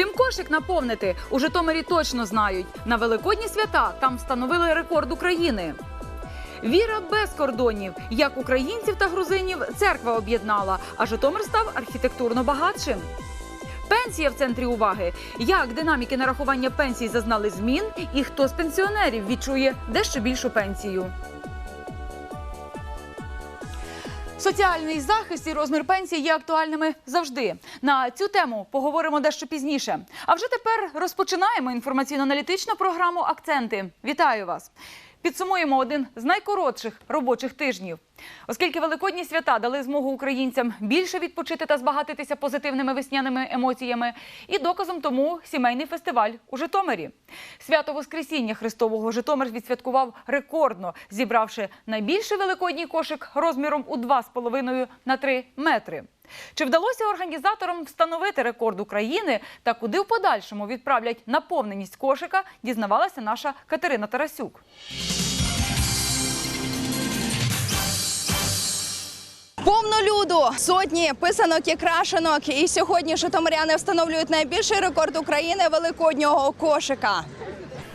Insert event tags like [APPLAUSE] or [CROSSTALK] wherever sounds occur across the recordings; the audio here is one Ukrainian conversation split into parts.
Чим кошик наповнити у Житомирі точно знають. На великодні свята там встановили рекорд України. Віра без кордонів. Як українців та грузинів церква об'єднала, а Житомир став архітектурно багатшим. Пенсія в центрі уваги. Як динаміки нарахування пенсій зазнали змін, і хто з пенсіонерів відчує дещо більшу пенсію. Соціальний захист і розмір пенсії є актуальними завжди. На цю тему поговоримо дещо пізніше. А вже тепер розпочинаємо інформаційно-аналітичну програму Акценти. Вітаю вас! Підсумуємо один з найкоротших робочих тижнів. Оскільки великодні свята дали змогу українцям більше відпочити та збагатитися позитивними весняними емоціями, і доказом тому сімейний фестиваль у Житомирі. Свято Воскресіння Христового Житомир відсвяткував рекордно, зібравши найбільший великодній кошик розміром у 2,5 на 3 метри. Чи вдалося організаторам встановити рекорд України та куди в подальшому відправлять наповненість кошика, дізнавалася наша Катерина Тарасюк. Повно люду, сотні писанок і крашенок. І сьогодні житомиряни встановлюють найбільший рекорд України великоднього кошика.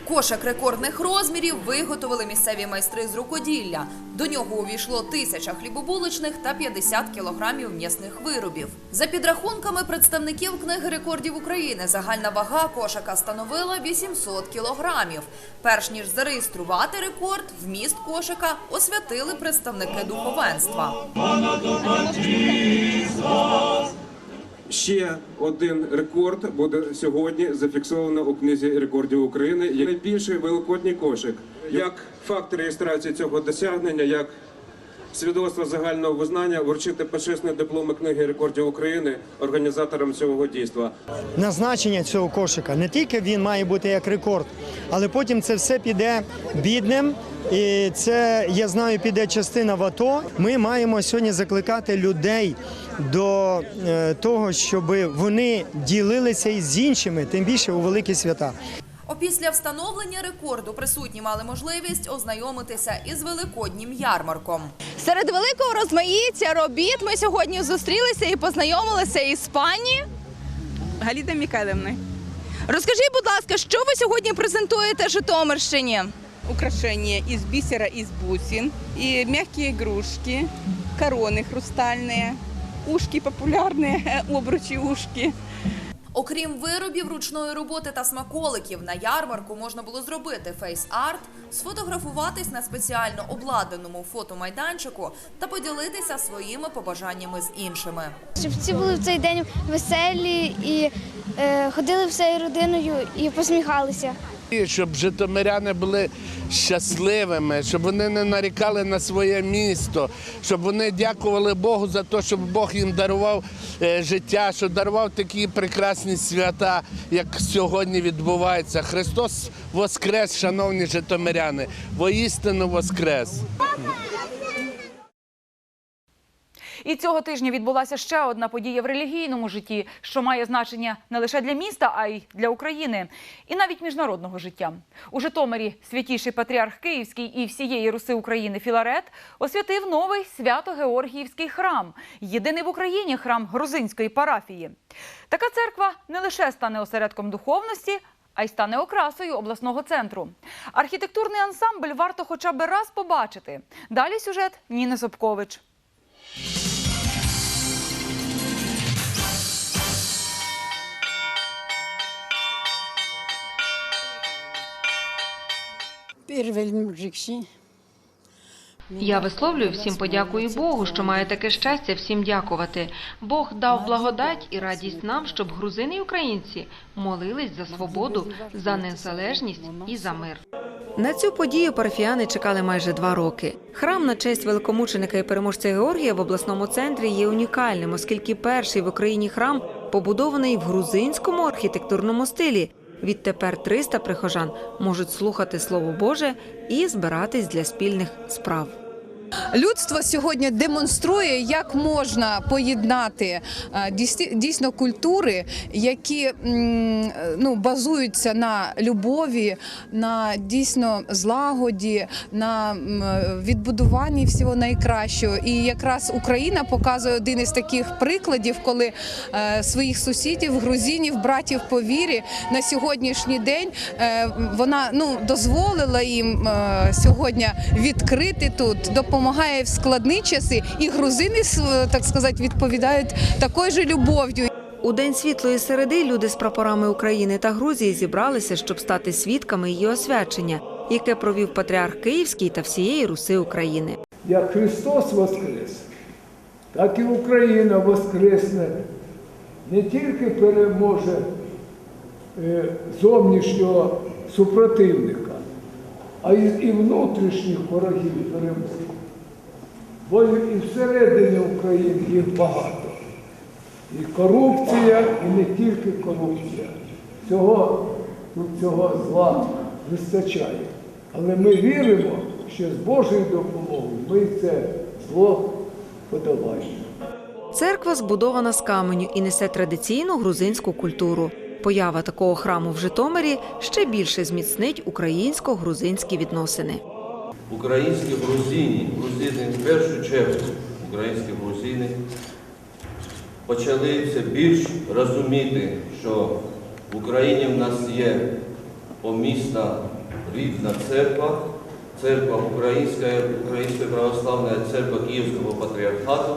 Кошик рекордних розмірів виготовили місцеві майстри з рукоділля. До нього увійшло тисяча хлібобулочних та 50 кілограмів м'ясних виробів. За підрахунками представників книги рекордів України, загальна вага кошика становила 800 кілограмів. Перш ніж зареєструвати рекорд, вміст кошика освятили представники духовенства. Ще один рекорд буде сьогодні зафіксовано у книзі рекордів України. Найбільший великодній кошик. Як факт реєстрації цього досягнення, як свідоцтво загального визнання вручити почесні дипломи книги рекордів України організаторам цього дійства. назначення цього кошика. Не тільки він має бути як рекорд, але потім це все піде бідним. І це я знаю, піде частина в АТО. Ми маємо сьогодні закликати людей до е, того, щоб вони ділилися із іншими, тим більше у великі свята. Опісля встановлення рекорду присутні мали можливість ознайомитися із великоднім ярмарком. Серед великого розмаїття робіт ми сьогодні зустрілися і познайомилися із пані. Галіда Михайловна. Розкажіть, будь ласка, що ви сьогодні презентуєте Житомирщині? Украшения из бисера, из бусин, и мягкие игрушки, короны хрустальные, ушки популярные, [LAUGHS] обручи ушки. Окрім виробів ручної роботи та смаколиків, на ярмарку можна було зробити фейс-арт, сфотографуватись на спеціально обладнаному фотомайданчику та поділитися своїми побажаннями з іншими. Щоб всі були в цей день веселі і е, ходили всією родиною і посміхалися. Щоб житомиряни були щасливими, щоб вони не нарікали на своє місто, щоб вони дякували Богу за те, щоб Бог їм дарував е, життя, що дарував такі прекрасні свята, як сьогодні відбувається. Христос Воскрес, шановні житомиряни, воістину Воскрес. І цього тижня відбулася ще одна подія в релігійному житті, що має значення не лише для міста, а й для України, і навіть міжнародного життя. У Житомирі святіший патріарх Київський і всієї Руси України Філарет освятив новий свято-Георгіївський храм, єдиний в Україні храм грузинської парафії. Така церква не лише стане осередком духовності. А й стане окрасою обласного центру. Архітектурний ансамбль варто хоча б раз побачити. Далі сюжет Ніни Собкович. Я висловлюю всім подякую Богу, що маю таке щастя всім дякувати. Бог дав благодать і радість нам, щоб грузини і українці молились за свободу, за незалежність і за мир. На цю подію парафіяни чекали майже два роки. Храм на честь великомученика і переможця Георгія в обласному центрі є унікальним, оскільки перший в Україні храм побудований в грузинському архітектурному стилі. Відтепер 300 прихожан можуть слухати Слово Боже і збиратись для спільних справ. Людство сьогодні демонструє, як можна поєднати е, дійсно культури, які ну, базуються на любові, на дійсно злагоді, на відбудуванні всього найкращого. І якраз Україна показує один із таких прикладів, коли е, своїх сусідів, грузинів, братів по вірі на сьогоднішній день е, вона ну дозволила їм сьогодні відкрити тут, допомагає в складні часи, і грузини так сказати відповідають такою же любов'ю. У день світлої середи люди з прапорами України та Грузії зібралися, щоб стати свідками її освячення, яке провів патріарх Київський та всієї Руси України. Як Христос воскрес, так і Україна воскресне, не тільки переможе е, зовнішнього супротивника, а й і внутрішніх ворогів переможе. Бо і всередині України їх багато. І корупція, і не тільки корупція. Цього, цього зла вистачає. Але ми віримо, що з Божою допомогою ми це зло подолаємо. Церква збудована з каменю і несе традиційну грузинську культуру. Поява такого храму в Житомирі ще більше зміцнить українсько-грузинські відносини. Українські грузини, грузини в першу чергу, українські грузини почали все більш розуміти, що в Україні в нас є помісна рідна церква, церква Українська, Українська православна церква Київського патріархату,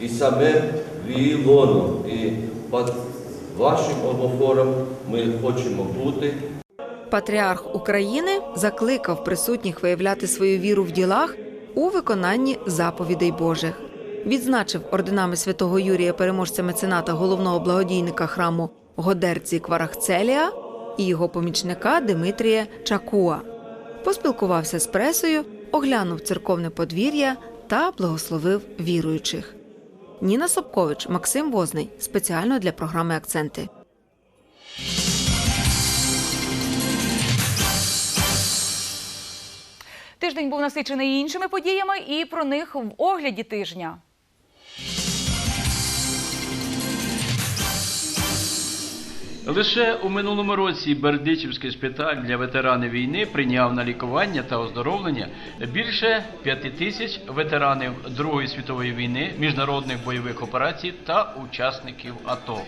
і саме в її лоно. І під вашим омофором ми хочемо бути. Патріарх України закликав присутніх виявляти свою віру в ділах у виконанні заповідей Божих. Відзначив орденами святого Юрія переможця мецената головного благодійника храму Годерці Кварахцелія і його помічника Димитрія Чакуа. Поспілкувався з пресою, оглянув церковне подвір'я та благословив віруючих. Ніна Собкович, Максим Возний спеціально для програми Акценти. Тиждень був насичений іншими подіями, і про них в огляді тижня. Лише у минулому році Бердичівський шпиталь для ветеранів війни прийняв на лікування та оздоровлення більше п'яти тисяч ветеранів Другої світової війни, міжнародних бойових операцій та учасників АТО.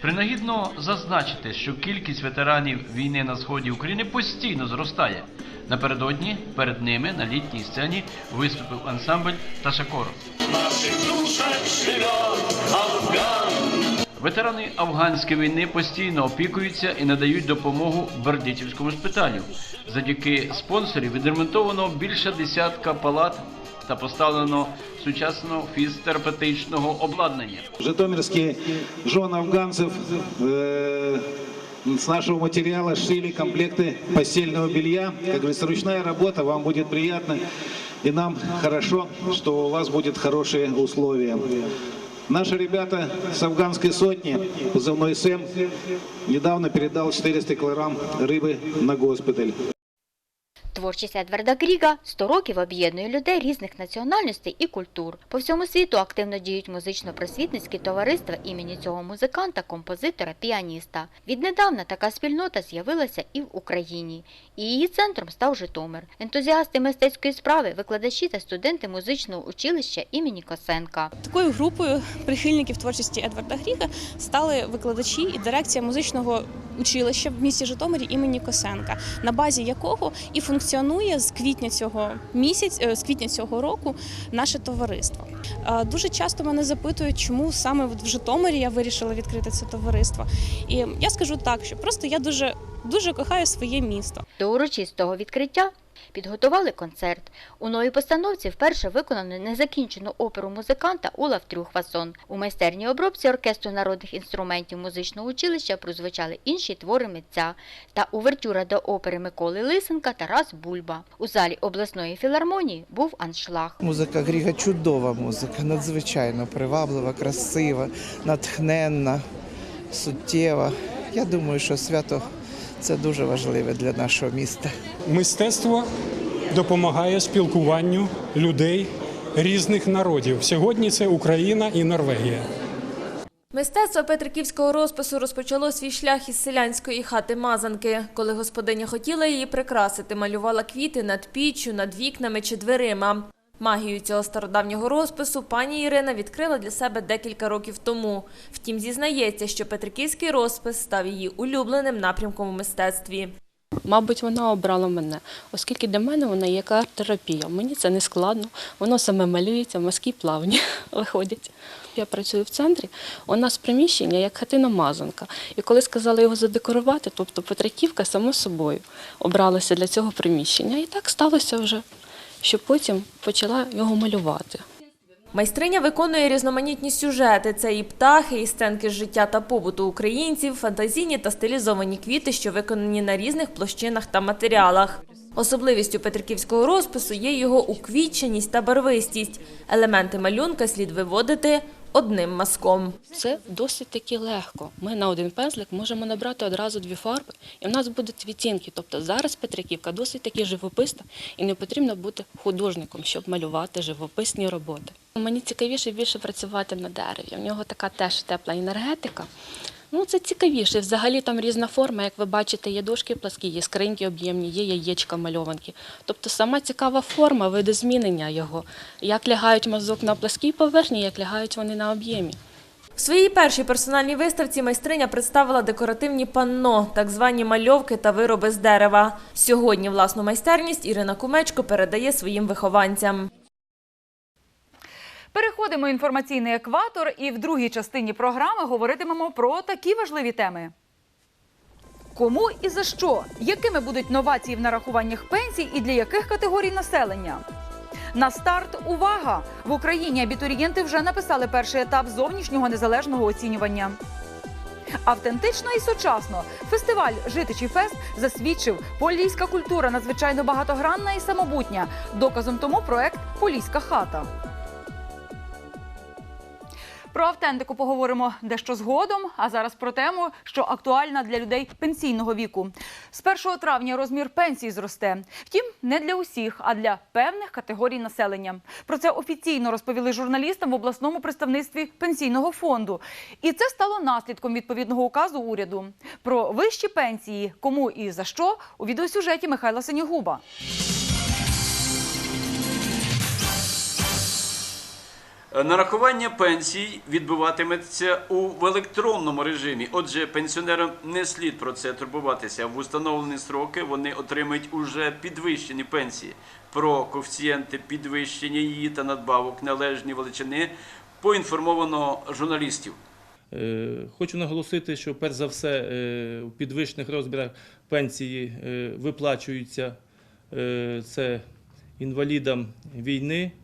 Принагідно зазначити, що кількість ветеранів війни на сході України постійно зростає. Напередодні перед ними на літній сцені виступив ансамбль Ташакор. Ветерани афганської війни постійно опікуються і надають допомогу Бердичівському шпиталю. Завдяки спонсорів відремонтовано більше десятка палат та поставлено сучасного фізтерапевтичного обладнання. Житомирские жены афганцев э, с нашего материала шили комплекты постельного белья. Как говорится, ручная работа, вам будет приятно. И нам хорошо, что у вас будут хорошие условия. Наши ребята с афганской сотни, позывной СЭМ, недавно передал 400 килограмм рыбы на госпиталь. Творчість Едварда Кріга 100 років об'єднує людей різних національностей і культур. По всьому світу активно діють музично-просвітницькі товариства імені цього музиканта, композитора, піаніста. Віднедавна така спільнота з'явилася і в Україні. І її центром став Житомир. Ентузіасти мистецької справи, викладачі та студенти музичного училища імені Косенка. Такою групою прихильників творчості Едварда Гріга стали викладачі і дирекція музичного училища в місті Житомирі імені Косенка, на базі якого і функціонує з квітня цього місяць, з квітня цього року наше товариство. Е, Дуже часто мене запитують, чому саме в Житомирі я вирішила відкрити це товариство. І я скажу так, що просто я дуже дуже кохаю своє місто. До урочистого відкриття підготували концерт. У новій постановці вперше виконано незакінчену оперу музиканта Улав Трюхвасон. У майстерній обробці оркестру народних інструментів музичного училища прозвучали інші твори митця та увертюра до опери Миколи Лисенка Тарас Бульба. У залі обласної філармонії був аншлаг. Музика Гріга чудова музика, надзвичайно приваблива, красива, натхненна, суттєва. Я думаю, що свято це дуже важливе для нашого міста. Мистецтво допомагає спілкуванню людей різних народів. Сьогодні це Україна і Норвегія. Мистецтво петриківського розпису розпочало свій шлях із селянської хати Мазанки. Коли господиня хотіла її прикрасити, малювала квіти над піччю, над вікнами чи дверима. Магію цього стародавнього розпису пані Ірина відкрила для себе декілька років тому. Втім, зізнається, що петриківський розпис став її улюбленим напрямком у мистецтві. Мабуть, вона обрала мене, оскільки для мене вона є арт-терапія. Мені це не складно, воно саме малюється, мазки плавні [LAUGHS] виходять. Я працюю в центрі, у нас приміщення як хатина мазанка. І коли сказали його задекорувати, тобто Петриківка само собою обралася для цього приміщення. І так сталося вже, що потім почала його малювати. Майстриня виконує різноманітні сюжети. Це і птахи, і сценки з життя та побуту українців, фантазійні та стилізовані квіти, що виконані на різних площинах та матеріалах. Особливістю петриківського розпису є його уквітченість та барвистість. Елементи малюнка слід виводити одним мазком. Це досить таки легко. Ми на один пензлик можемо набрати одразу дві фарби, і в нас будуть відтінки. Тобто зараз Петриківка досить таки живописна, і не потрібно бути художником, щоб малювати живописні роботи. Мені цікавіше більше працювати на дереві. У нього така теж тепла енергетика. Ну, це цікавіше. Взагалі там різна форма, як ви бачите, є дошки пласкі, є скриньки об'ємні, є яєчка мальованки. Тобто сама цікава форма, видозмінення його. Як лягають мазок на пласкій поверхні, як лягають вони на об'ємі. В своїй першій персональній виставці майстриня представила декоративні панно, так звані мальовки та вироби з дерева. Сьогодні власну майстерність Ірина Кумечко передає своїм вихованцям. Переходимо інформаційний екватор, і в другій частині програми говоритимемо про такі важливі теми. Кому і за що? Якими будуть новації в нарахуваннях пенсій і для яких категорій населення? На старт увага! В Україні абітурієнти вже написали перший етап зовнішнього незалежного оцінювання. Автентично і сучасно фестиваль Житичі Фест засвідчив, поліська культура надзвичайно багатогранна і самобутня. Доказом тому проект Поліська хата. Про автентику поговоримо дещо згодом. А зараз про тему, що актуальна для людей пенсійного віку. З 1 травня розмір пенсії зросте. Втім, не для усіх, а для певних категорій населення. Про це офіційно розповіли журналістам в обласному представництві пенсійного фонду. І це стало наслідком відповідного указу уряду. Про вищі пенсії, кому і за що у відеосюжеті Михайла Синігуба. Нарахування пенсій відбуватиметься у в електронному режимі. Отже, пенсіонерам не слід про це турбуватися. В установлені строки вони отримають уже підвищені пенсії. Про коефіцієнти підвищення її та надбавок належні величини поінформовано журналістів. Е, Хочу наголосити, що перш за все е, у підвищених розмірах пенсії е, виплачуються е, це інвалідам війни, е,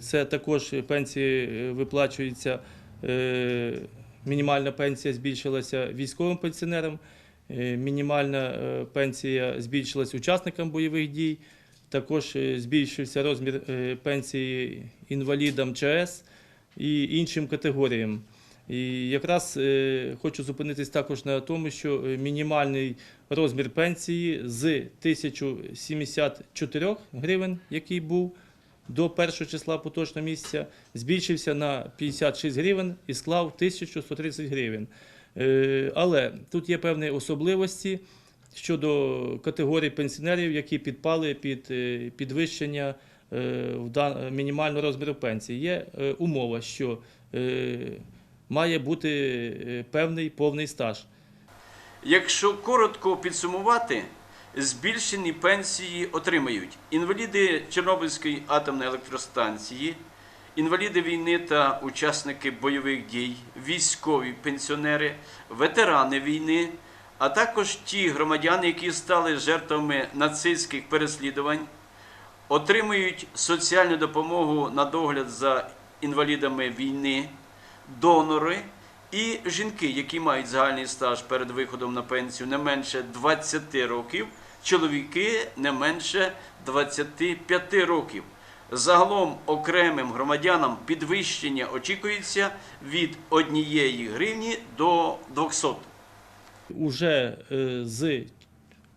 це також пенсії е, виплачуються, е, мінімальна пенсія збільшилася військовим пенсіонерам, е, мінімальна е, пенсія збільшилась учасникам бойових дій, також е, збільшився розмір е, пенсії інвалідам ЧС і іншим категоріям. І якраз е, хочу зупинитись також на тому, що е, мінімальний розмір пенсії з 1074 гривень, який був до першого числа поточного місяця, збільшився на 56 гривень і склав 1130 гривень. Е, але тут є певні особливості щодо категорій пенсіонерів, які підпали під е, підвищення е, мінімального розміру пенсії. Є умова, що має бути певний повний стаж. Якщо коротко підсумувати, збільшені пенсії отримають. Інваліди Чорнобильської атомної електростанції, інваліди війни та учасники бойових дій, військові пенсіонери, ветерани війни, а також ті громадяни, які стали жертвами нацистських переслідувань, отримують соціальну допомогу на догляд за інвалідами війни, донори і жінки, які мають загальний стаж перед виходом на пенсію не менше 20 років, чоловіки не менше 25 років. Загалом окремим громадянам підвищення очікується від 1 гривні до 200. Уже е, з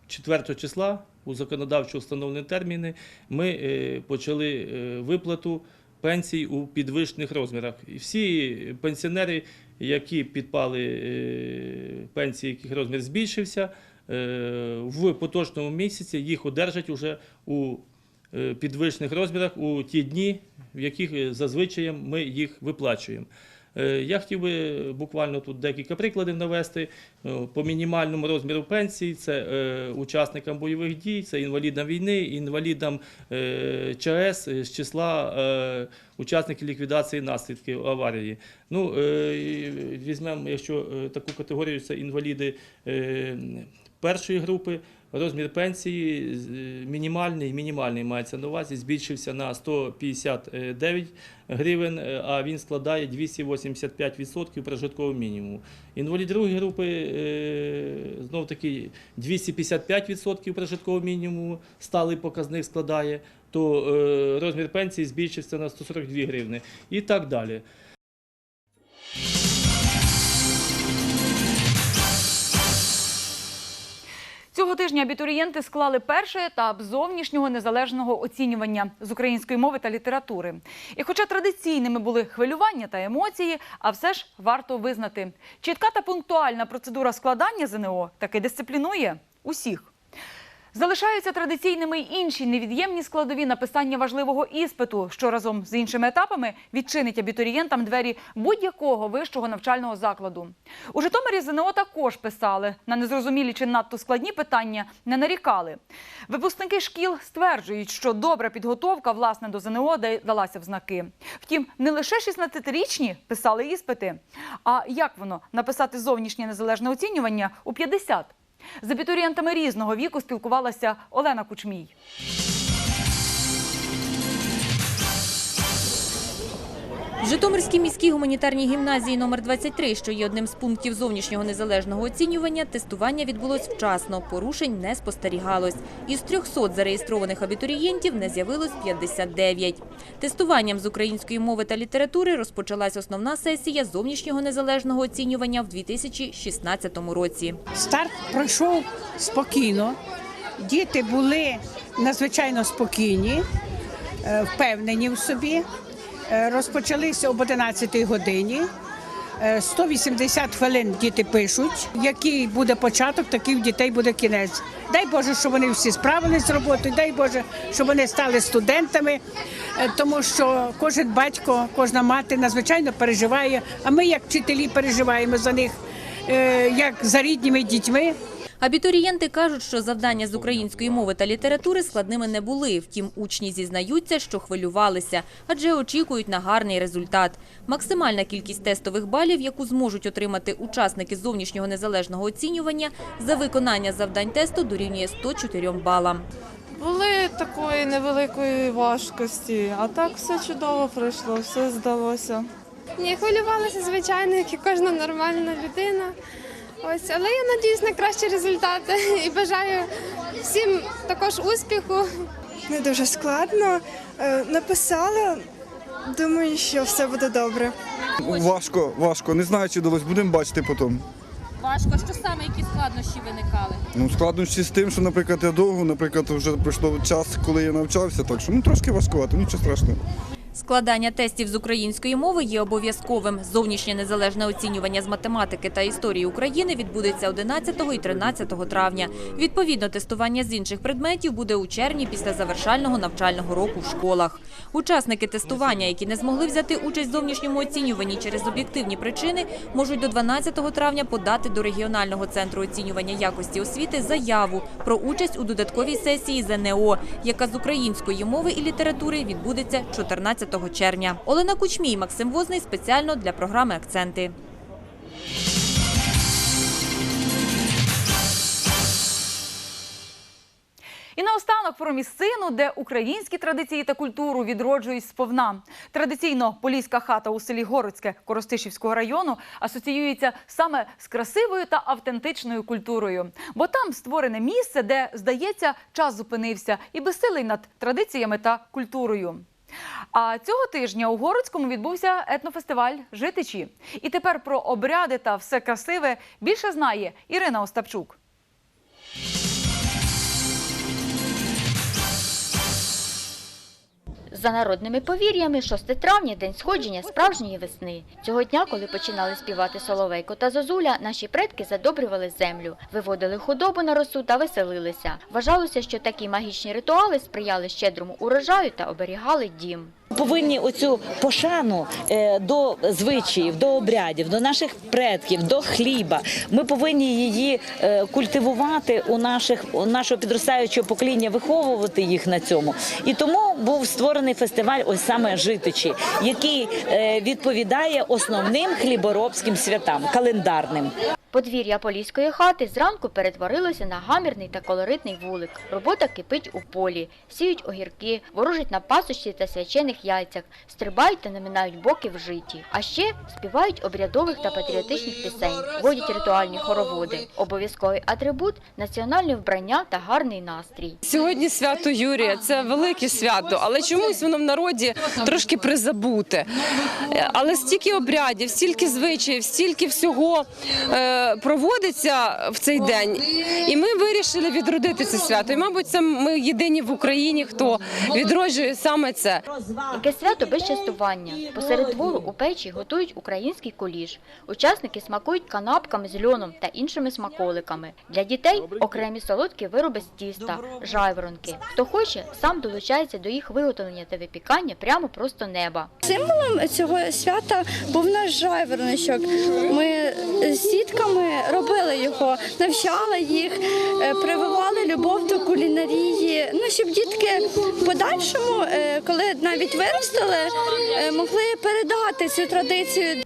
4 числа у законодавчо встановлені терміни ми е, почали е, виплату пенсій у підвищених розмірах. І всі пенсіонери, які підпали пенсії, яких розмір збільшився, в поточному місяці їх одержать уже у е, підвищених розмірах у ті дні, в яких е, зазвичай ми їх виплачуємо. Е, Я хотів би буквально тут декілька прикладів навести. Е, По мінімальному розміру пенсії це е, учасникам бойових дій, це інвалідам війни, інвалідам е, ЧАЕС е, з числа е, учасників ліквідації наслідків аварії. Ну, е, візьмемо, якщо е, таку категорію, це інваліди е, першої групи. Розмір пенсії е, мінімальний, мінімальний мається на увазі, збільшився на 159 гривень, е, а він складає 285% прожиткового мінімуму. Інвалід другої групи знов таки 255% прожиткового мінімуму, сталий показник складає, то е, розмір пенсії збільшився на 142 гривни і так далі. Цього тижня абітурієнти склали перший етап зовнішнього незалежного оцінювання з української мови та літератури. І хоча традиційними були хвилювання та емоції, а все ж варто визнати, чітка та пунктуальна процедура складання ЗНО таки дисциплінує усіх. Залишаються традиційними й інші невід'ємні складові написання важливого іспиту, що разом з іншими етапами відчинить абітурієнтам двері будь-якого вищого навчального закладу. У Житомирі ЗНО також писали на незрозумілі чи надто складні питання не нарікали. Випускники шкіл стверджують, що добра підготовка власне до ЗНО да- далася в знаки. Втім, не лише 16-річні писали іспити. А як воно написати зовнішнє незалежне оцінювання у 50? З абітурієнтами різного віку спілкувалася Олена Кучмій. В Житомирській міській гуманітарній гімназії номер 23, що є одним з пунктів зовнішнього незалежного оцінювання, тестування відбулось вчасно, порушень не спостерігалось. Із 300 зареєстрованих абітурієнтів не з'явилось 59. Тестуванням з української мови та літератури розпочалась основна сесія зовнішнього незалежного оцінювання в 2016 році. Старт пройшов спокійно. Діти були надзвичайно спокійні, е, впевнені в собі. Е, Розпочалися об 11 годині. Е, 180 хвилин діти пишуть. Який буде початок, такий в дітей буде кінець. Дай Боже, щоб вони всі справились з роботою. Дай Боже, щоб вони стали студентами, е, тому що кожен батько, кожна мати надзвичайно переживає. А ми, як вчителі, переживаємо за них, е, як за рідними дітьми. Абітурієнти кажуть, що завдання з української мови та літератури складними не були. Втім, учні зізнаються, що хвилювалися, адже очікують на гарний результат. Максимальна кількість тестових балів, яку зможуть отримати учасники зовнішнього незалежного оцінювання, за виконання завдань тесту дорівнює 104 балам. Були такої невеликої важкості, а так все чудово пройшло, все здалося. Ні, хвилювалася, звичайно, як і кожна нормальна людина. Ось, але я надіюсь на кращі результати і бажаю всім також успіху. Не дуже складно. Е, Написала, думаю, що все буде добре. Важко, важко. Не знаю, чи вдалося. Будемо бачити потім. Важко, що саме які складнощі виникали? Ну, складнощі з тим, що, наприклад, я довго, наприклад, вже пройшло час, коли я навчався, так що ну трошки важкувато, нічого страшного. Складання тестів з української мови є обов'язковим. Зовнішнє незалежне оцінювання з математики та історії України відбудеться 11 і 13 травня. Відповідно, тестування з інших предметів буде у червні після завершального навчального року в школах. Учасники тестування, які не змогли взяти участь в зовнішньому оцінюванні через об'єктивні причини, можуть до 12 травня подати до регіонального центру оцінювання якості освіти заяву про участь у додатковій сесії ЗНО, яка з української мови і літератури відбудеться 14 червня. Олена Кучмій, Максим Возний спеціально для програми Акценти. І наостанок про місцину, де українські традиції та культуру відроджують сповна. Традиційно поліська хата у селі Городське Коростишівського району асоціюється саме з красивою та автентичною культурою. Бо там створене місце, де, здається, час зупинився і безсилий над традиціями та культурою. А цього тижня у Городському відбувся етнофестиваль Житичі. І тепер про обряди та все красиве більше знає Ірина Остапчук. За народними повір'ями, 6 травня – день сходження справжньої весни. Цього дня, коли починали співати Соловейко та Зозуля, наші предки задобрювали землю, виводили худобу на росу та веселилися. Вважалося, що такі магічні ритуали сприяли щедрому урожаю та оберігали дім. Повинні оцю пошану е, до звичаїв, до обрядів, до наших предків, до хліба. Ми повинні її е, культивувати у наших у нашого підростаючого покоління, виховувати їх на цьому. І тому був створений фестиваль, ось саме житичі, який е, відповідає основним хліборобським святам календарним. Подвір'я Поліської хати зранку перетворилося на гамірний та колоритний вулик. Робота кипить у полі, сіють огірки, ворожать на пасочці та свячених яйцях, стрибають та наминають боки в житті. А ще співають обрядових та патріотичних пісень, водять ритуальні хороводи. Обов'язковий атрибут національне вбрання та гарний настрій. Сьогодні свято Юрія це велике свято, але чомусь воно в народі трошки призабуте. Е, Але стільки обрядів, стільки звичаїв, стільки всього е, проводиться в цей день. І ми вирішили відродити це свято. І, мабуть, це ми єдині в Україні, хто відроджує саме це. Яке свято без частування. Посеред двору у печі готують український куліш. Учасники смакують канапками з льоном та іншими смаколиками. Для дітей окремі солодкі вироби з тіста, жайворонки. Хто хоче, сам долучається до їх виготовлення та випікання прямо просто неба. Символом цього свята був наш жайвороночок. Ми з дітками робили його, навчали їх, е, прививали любов до кулінарії. Ну щоб дітки в подальшому, е, коли навіть виростили, е, могли передати цю традицію.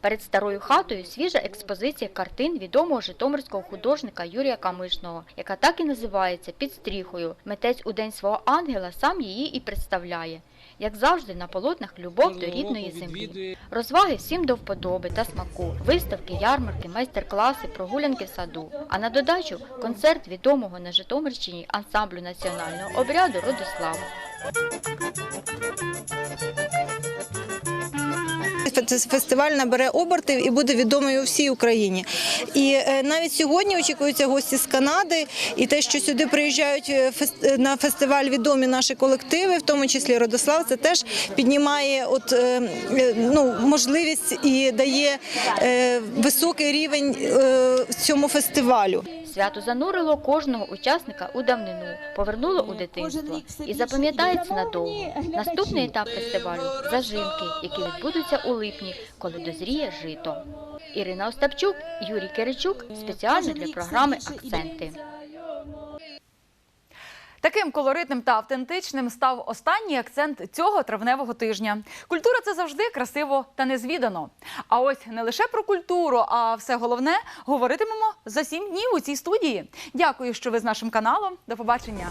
Перед старою хатою свіжа експозиція картин відомого житомирського художника Юрія Камишного, яка так і називається «Під стріхою». Митець у день свого ангела сам її і представляє. Як завжди, на полотнах любов до рідної землі. Розваги всім до вподоби та смаку. Виставки, ярмарки, майстер-класи, прогулянки в саду. А на додачу концерт відомого на Житомирщині ансамблю національного обряду Родослава. Фестиваль набере обертів і буде відомий у всій Україні. І е, навіть сьогодні очікуються гості з Канади, і те, що сюди приїжджають е, е, на фестиваль відомі наші колективи, в тому числі Родослав, це теж піднімає от, ну, можливість і дає високий рівень цьому фестивалю. Свято занурило кожного учасника у давнину, повернуло у дитинство і запам'ятається надовго. Наступний етап фестивалю зажинки, які відбудуться у липні, коли дозріє жито. Ірина Остапчук, Юрій Киричук спеціально для програми Акценти. Таким колоритним та автентичним став останній акцент цього травневого тижня. Культура це завжди красиво та незвідано. А ось не лише про культуру, а все головне говоритимемо за сім днів у цій студії. Дякую, що ви з нашим каналом. До побачення.